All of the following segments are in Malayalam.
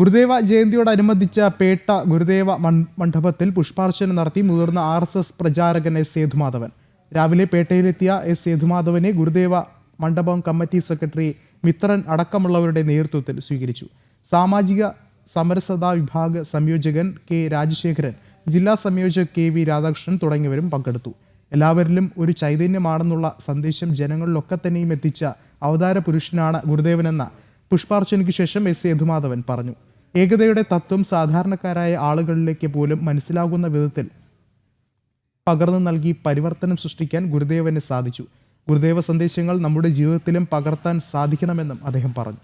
ഗുരുദേവ ജയന്തിയോടനുബന്ധിച്ച പേട്ട ഗുരുദേവ മണ്ഡപത്തിൽ പുഷ്പാർച്ചന നടത്തി മുതിർന്ന ആർ എസ് എസ് പ്രചാരകൻ എസ് സേതുമാധവൻ. രാവിലെ പേട്ടയിലെത്തിയ എസ് സേതുമാധവനെ ഗുരുദേവ മണ്ഡപം കമ്മിറ്റി സെക്രട്ടറി മിത്രൻ അടക്കമുള്ളവരുടെ നേതൃത്വത്തിൽ സ്വീകരിച്ചു. സാമാജിക സമരസതാ വിഭാഗ സംയോജകൻ കെ രാജശേഖരൻ ജില്ലാ സംയോജക് കെ വി രാധാകൃഷ്ണൻ തുടങ്ങിയവരും പങ്കെടുത്തു. എല്ലാവരിലും ഒരു ചൈതന്യമാണെന്നുള്ള സന്ദേശം ജനങ്ങളിലൊക്കെ തന്നെയും എത്തിച്ച അവതാര പുരുഷനാണ് ഗുരുദേവനെന്ന പുഷ്പാർച്ചനയ്ക്ക് ശേഷം എസ് സേതുമാധവൻ പറഞ്ഞു. ഏകതയുടെ തത്വം സാധാരണക്കാരായ ആളുകളിലേക്ക് പോലും മനസ്സിലാകുന്ന വിധത്തിൽ പകർന്നു നൽകി പരിവർത്തനം സൃഷ്ടിക്കാൻ ഗുരുദേവന് സാധിച്ചു. ഗുരുദേവ സന്ദേശങ്ങൾ നമ്മുടെ ജീവിതത്തിലും പകർത്താൻ സാധിക്കണമെന്നും അദ്ദേഹം പറഞ്ഞു.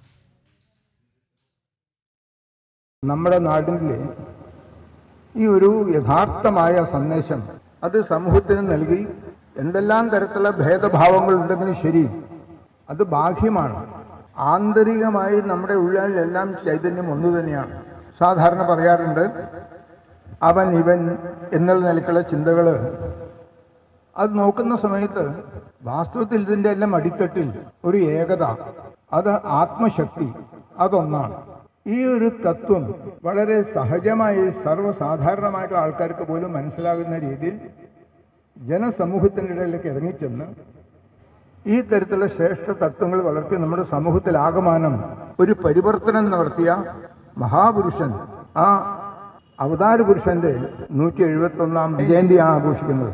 നമ്മുടെ നാടിന്റെ ഈ ഒരു യഥാർത്ഥമായ സന്ദേശം അത് സമൂഹത്തിന് നൽകി എന്തെല്ലാം തരത്തിലുള്ള ഭേദഭാവങ്ങൾ ഉണ്ടെങ്കിലും ശരി അത് ബാഹ്യമാണ്. ആന്തരികമായി നമ്മുടെ ഉള്ളിലെല്ലാം ചൈതന്യം ഒന്നു തന്നെയാണ്. സാധാരണ പറയാറുണ്ട് അവൻ ഇവൻ എന്നുള്ള നിലക്കുള്ള ചിന്തകൾ അത് നോക്കുന്ന സമയത്ത് വാസ്തവത്തിൽ ഇതിന്റെ എല്ലാം അടിത്തട്ടിൽ ഒരു ഏകത അത് ആത്മശക്തി അതൊന്നാണ്. ഈ ഒരു തത്വം വളരെ സഹജമായി സർവസാധാരണമായിട്ടുള്ള ആൾക്കാർക്ക് പോലും മനസ്സിലാകുന്ന രീതിയിൽ ജനസമൂഹത്തിന്റെ ഇടയിലേക്ക് ഇറങ്ങിച്ചെന്ന് ഈ തരത്തിലുള്ള ശ്രേഷ്ഠ തത്വങ്ങൾ വളർത്തി നമ്മുടെ സമൂഹത്തിൽ ആകമാനം ഒരു പരിവർത്തനം നടത്തിയ മഹാപുരുഷൻ ആ അവതാര പുരുഷന്റെ നൂറ്റി എഴുപത്തി ഒന്നാം ജയന്തിയാണ് ആഘോഷിക്കുന്നത്.